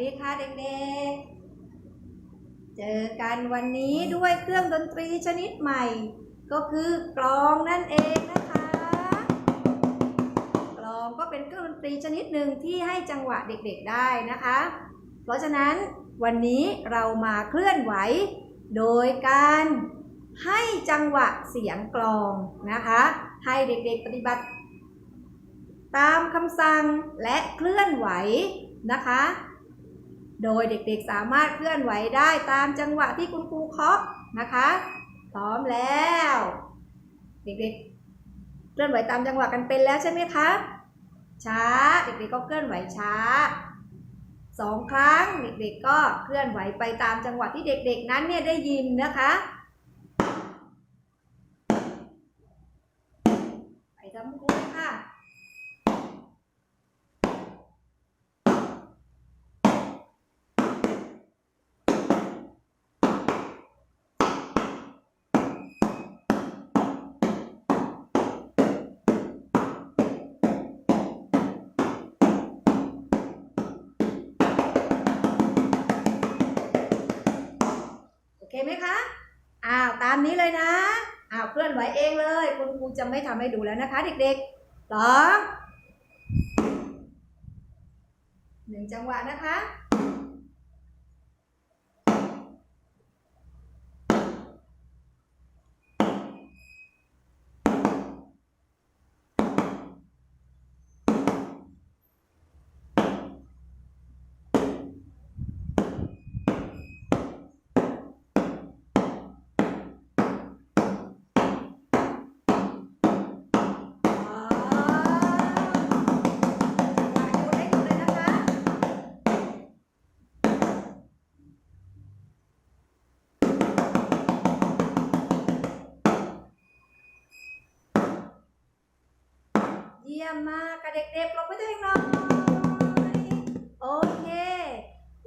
ดีค่ะเด็กๆ เจอกันวันนี้ด้วยเครื่องดนตรีชนิดใหม่ ก็คือกลองนั่นเองนะคะ กลองก็เป็นเครื่องดนตรีชนิดหนึ่งที่ให้จังหวะเด็กๆได้นะคะ เพราะฉะนั้นวันนี้เรามาเคลื่อนไหว โดยการให้จังหวะเสียงกลองนะคะ ให้เด็กๆปฏิบัติตามคำสั่งและเคลื่อนไหวนะคะ โดยเด็กๆสามารถเคลื่อนไหวได้ตามจังหวะที่คุณครูเคาะนะคะ พร้อมแล้ว เด็กๆ เคลื่อนไหวตามจังหวะกันเป็นแล้วใช่ไหมคะ ช้า เด็กๆก็เคลื่อนไหวช้าสองครั้งเด็กๆก็เคลื่อนไหวไปตามจังหวะที่เด็กๆนั้นเนี่ยได้ยินนะคะไปทำคามนี้เลยนะอ้าวเคลื่อนไหวเองเลย คุณครูจะไม่ทำให้ดูแล้วนะคะ เด็กๆสองหนึ่งจังหวะนะคะ ยี่ยมมากกับเด็กๆปรบมือตัวเองหน่อยโอเค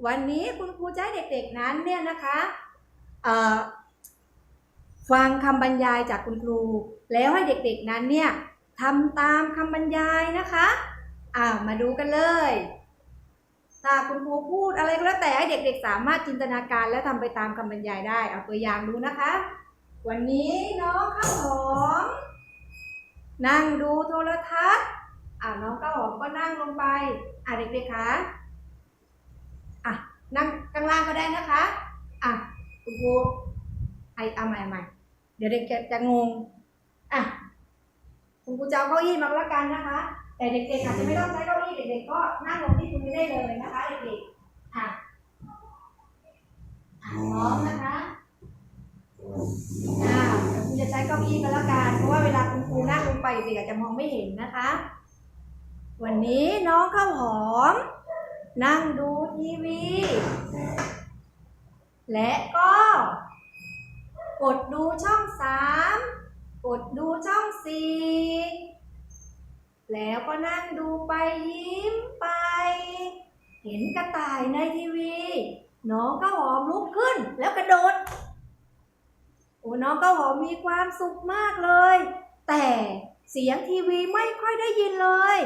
วันนี้คุณครูจะให้เด็กๆนั้นเนี่ยนะคะเอ่อฟังคำบรรยายจากคุณครู แล้วให้เด็กๆนั้นเนี่ยทำตามคำบรรยายนะคะอ่ามาดูกันเลยถ้าคุณครูพูดอะไรก็แล้วแต่ให้เด็กๆ สามารถจินตนาการและทำไปตามคำบรรยายได้ เอาตัวอย่างดูนะคะ วันนี้น้องข้าวหอม นั่งดูโทรทัศน์อ่าน้องข้าวหอมก็นั่งลงไป อ่าเด็กๆคะอะนั่งข้างล่างก็ได้นะคะอะคุณครูไอเอาใหม่เอาใหม่เดี๋ยวเด็กจะจะงงอะคุณครูจะเอาเก้าอี้มาแล้วกันนะคะ แต่เด็กๆอาจจะไม่ต้องใช้เก้าอี้เด็กๆก็นั่งลงที่ตรงนี้ได้เลยนะคะเด็กๆอะอะพร้อมนะคะ อ่าคุณจะใช้เก้าอี้ก็แล้วกัน เพราะว่าเวลาคุณครูนั่งลงไปเด็กอาจจะมองไม่เห็นนะคะ วันนี้น้องข้าวหอม นั่งดูทีวี และก็ กดดูช่องสามกดดูช่องสี่แล้วก็นั่งดูไปยิ้มไป เห็นกระต่ายในทีวี น้องข้าวหอมลุกขึ้นแล้วกระโดด อ้น้องข้าวหอมมีความสุขมากเลย แต่เสียงทีวีไม่ค่อยได้ยินเลย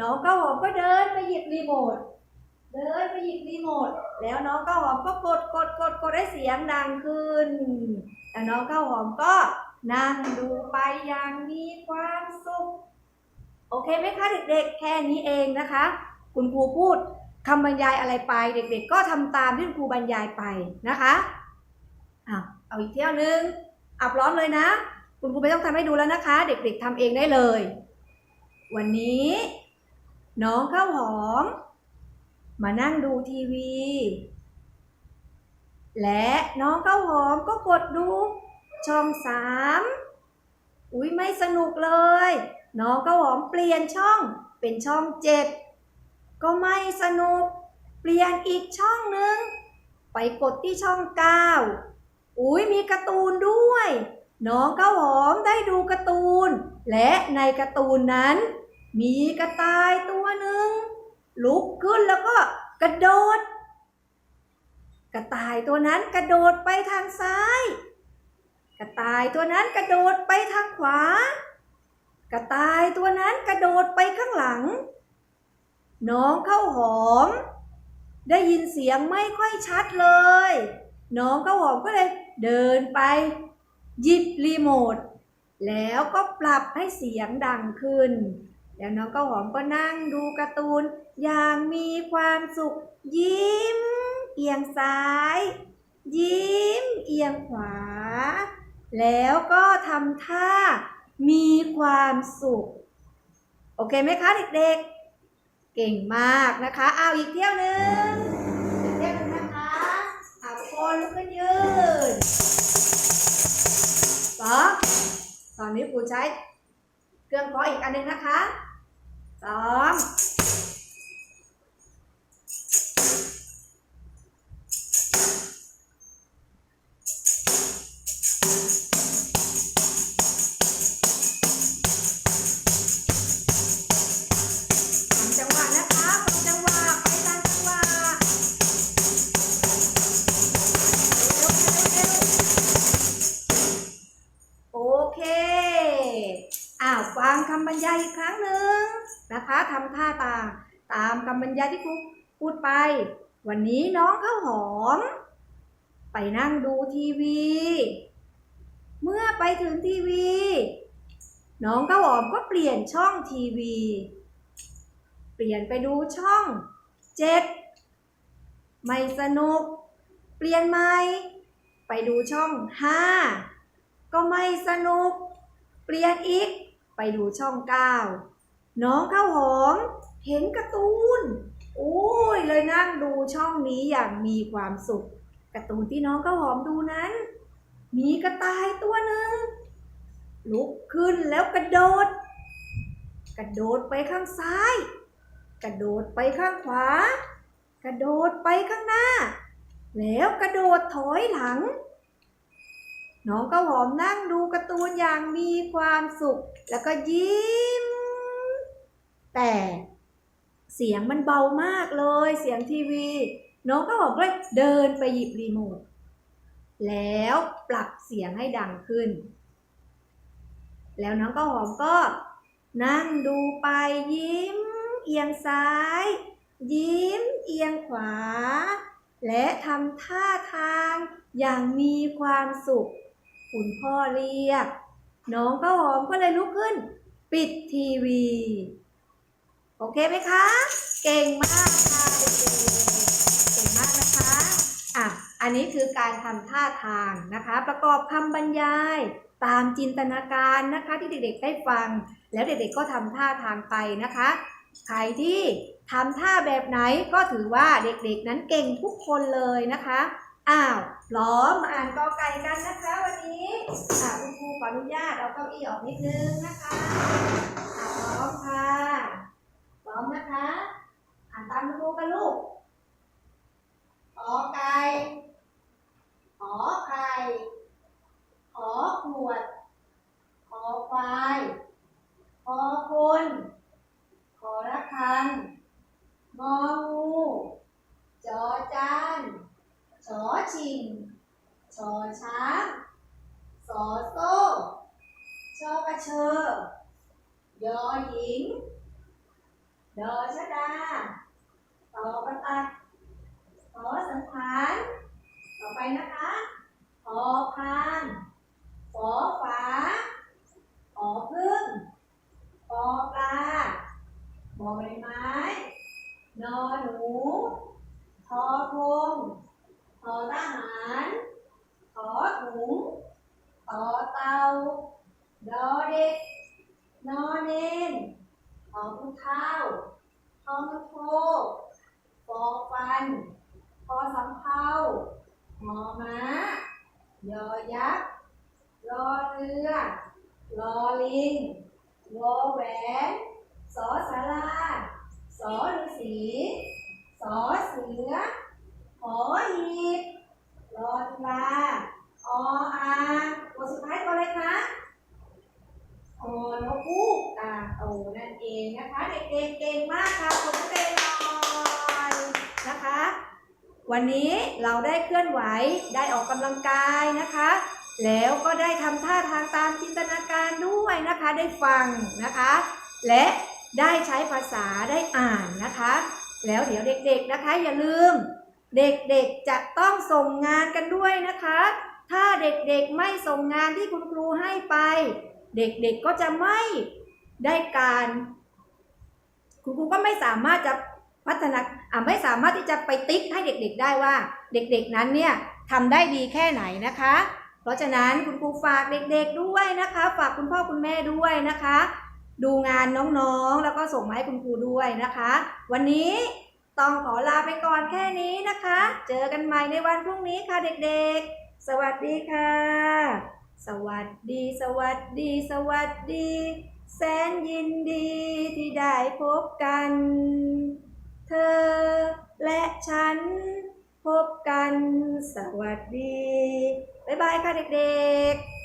น้องข้าวหอมก็เดินไปหยิบรีโมทเดินไปหยิบรีโมทแล้วน้องข้าวหอมก็กดกดกดกดให้เสียงดังขึ้นแต่น้องข้าวหอมก็นั่งดูไปอย่างมีความสุข โอเคไหมคะเด็กๆ แค่นี้เองนะคะ คุณครูพูดคำบรรยายอะไรไป เด็กๆ ก็ทำตามที่คุณครูบรรยายไปนะคะอะเอาอีกเที่ยวนึง อะพร้อมเลยนะ คุณครูไม่ต้องทำให้ดูแล้วนะคะ เด็กๆทำเองได้เลย วันนี้ น้องข้าวหอม มานั่งดูทีวี และน้องข้าวหอมก็กดดูช่องสามอุ้ยไม่สนุกเลย น้องข้าวหอมเปลี่ยนช่องเป็นช่องเจ็ดก็ไม่สนุก เปลี่ยนอีกช่องหนึ่งไปกดที่ช่องเก้า อุ้ยมีการ์ตูนด้วย น้องข้าหอมได้ดูการ์ตูน และในการ์ตูนนั้น มีกระต่ายตัวหนึ่งลุกขึ้นแล้วก็กระโดด กระต่ายตัวนั้นกระโดดไปทางซ้าย กระต่ายตัวนั้นกระโดดไปทางขวา กระต่ายตัวนั้นกระโดดไปข้างหลัง น้องเข้าหอม ได้ยินเสียงไม่ค่อยชัดเลย น้องข้าวหอมก็เลยเดินไป หยิบรีโมทแล้วก็ปรับให้เสียงดังขึ้น แล้วน้องข้าวหอมก็นั่งดูการ์ตูน อย่างมีความสุข ยิ้ม เอียงซ้าย ยิ้ม เอียงขวา แล้วก็ทำท่ามีความสุข โอเคไหมคะเด็กๆ เก่งมากนะคะ เอาอีกเที่ยวหนึ่ง อาทุกคนลุกขึ้นยืนสองตอนนี้ครูใช้ เครื่องเคาะอีกอันหนึ่งนะคะสองาวฟังคำบรรยายอีกครั้งหนึ่งนะคะทำท่าตามตามคำบรรยายที่ครูพูดไป วันนี้น้องข้าวหอม ไปนั่งดูทีวี เมื่อไปถึงทีวี น้องข้าวหอมก็เปลี่ยนช่องทีวี เปลี่ยนไปดูช่องเจ็ดไม่สนุก เปลี่ยนใหม่ไปดูช่องห้าก็ไม่สนุก เปลี่ยนอีก ไปดูช่องเก้าน้องข้าวหอม เห็นการ์ตูนโอ้ยเลยนั่งดูช่องนี้อย่างมีความสุขการ์ตูนที่น้องข้าวหอมดูนั้น มีกระต่ายตัวหนึ่งลุกขึ้นแล้วกระโดด กระโดดไปข้างซ้าย กระโดดไปข้างขวา กระโดดไปข้างหน้า แล้วกระโดดถอยหลัง น้องก็หอมนั่งดูการ์ตูนอย่างมีความสุข แล้วก็ยิ้ม แต่เสียงมันเบามากเลย เสียงทีวี น้องก็หอมก็เลยเดินไปหยิบรีโมทแล้วปรับเสียงให้ดังขึ้น แล้วน้องก็หอมก็นั่งดูไปยิ้ม เอียงซ้าย ยิ้ม เอียงขวา และทำท่าทางอย่างมีความสุข คุณพ่อเรียก น้องก็หอมก็เลยลุกขึ้น ปิดทีวี โอเคไหมคะ เก่งมากค่ะเด็กๆเก่งมากนะคะอะอันนี้คือการทำท่าทางนะคะ ประกอบคำบรรยายตามจินตนาการนะคะที่เด็กๆได้ฟัง แล้วเด็กๆก็ทำท่าทางไปนะคะ ใครที่ทำท่าแบบไหนก็ถือว่าเด็กๆนั้นเก่งทุกคนเลยนะคะ อ้าวพร้อมมาอ่านกอไก่กันนะคะวันนี้อ่าคุณครูขออนุญาตเอาเก้าอี้ออกนิดนึงนะคะอ่าพร้อมค่ะพร้อมนะคะ อ่านตามคุณครูกันลูกขอไก่ขอไข่ขอขวดขอควายขอคนขอระฆังงองจอจานชอชิงชอช้างสอโซ่ชอกระเชอยอหญิง ดอชดาต่อประตัดขอสังขารต่อไปนะคะขอ พานขอฝาขอพึ่งขอปลาบอใบไม้นอหนูทอพงทอทหารขอถุงต่อเตาดอเด็กนอเนนทอผู้เท้าทอมโทฟอฟันพอสำเภาหมอม้า ยอยักษ์รอเรือรอลิงวอแหวนสอสาราสอฤาษีสอเสือหอหีบรอจุฬาออาตัวสุดท้ายตัวอะไรคะโอนกฮูกอ่าโอนั่นเองนะคะ เด็กๆเก่งมากค่ะคุณเตยอยนะคะ วันนี้เราได้เคลื่อนไหวได้ออกกำลังกายนะคะ แล้วก็ได้ทำท่าทางตามจินตนาการด้วยนะคะ ได้ฟังนะคะ และได้ใช้ภาษาได้อ่านนะคะ แล้วเดี๋ยวเด็กๆนะคะ อย่าลืม เด็กๆจะต้องส่งงานกันด้วยนะคะ ถ้าเด็กๆไม่ส่งงานที่คุณครูให้ไป เด็กๆก็จะไม่ได้การ คุณครูก็ไม่สามารถจะ พัฒนาไม่สามารถที่จะไปติ๊กให้เด็กๆได้ว่า เด็กๆนั้นเนี่ยทำได้ดีแค่ไหนนะคะ เพราะฉะนั้นคุณครูฝากเด็กๆด้วยนะคะ ฝากคุณพ่อคุณแม่ด้วยนะคะ ดูงานน้องๆแล้วก็ส่งมาให้คุณครูด้วยนะคะ วันนี้ต้องขอลาไปก่อนแค่นี้นะคะ เจอกันใหม่ในวันพรุ่งนี้ค่ะเด็กๆ สวัสดีค่ะ สวัสดี สวัสดี สวัสดี แสนยินดีที่ได้พบกัน เธอและฉันพบกันสวัสดี บ๊ายบายค่ะเด็กๆ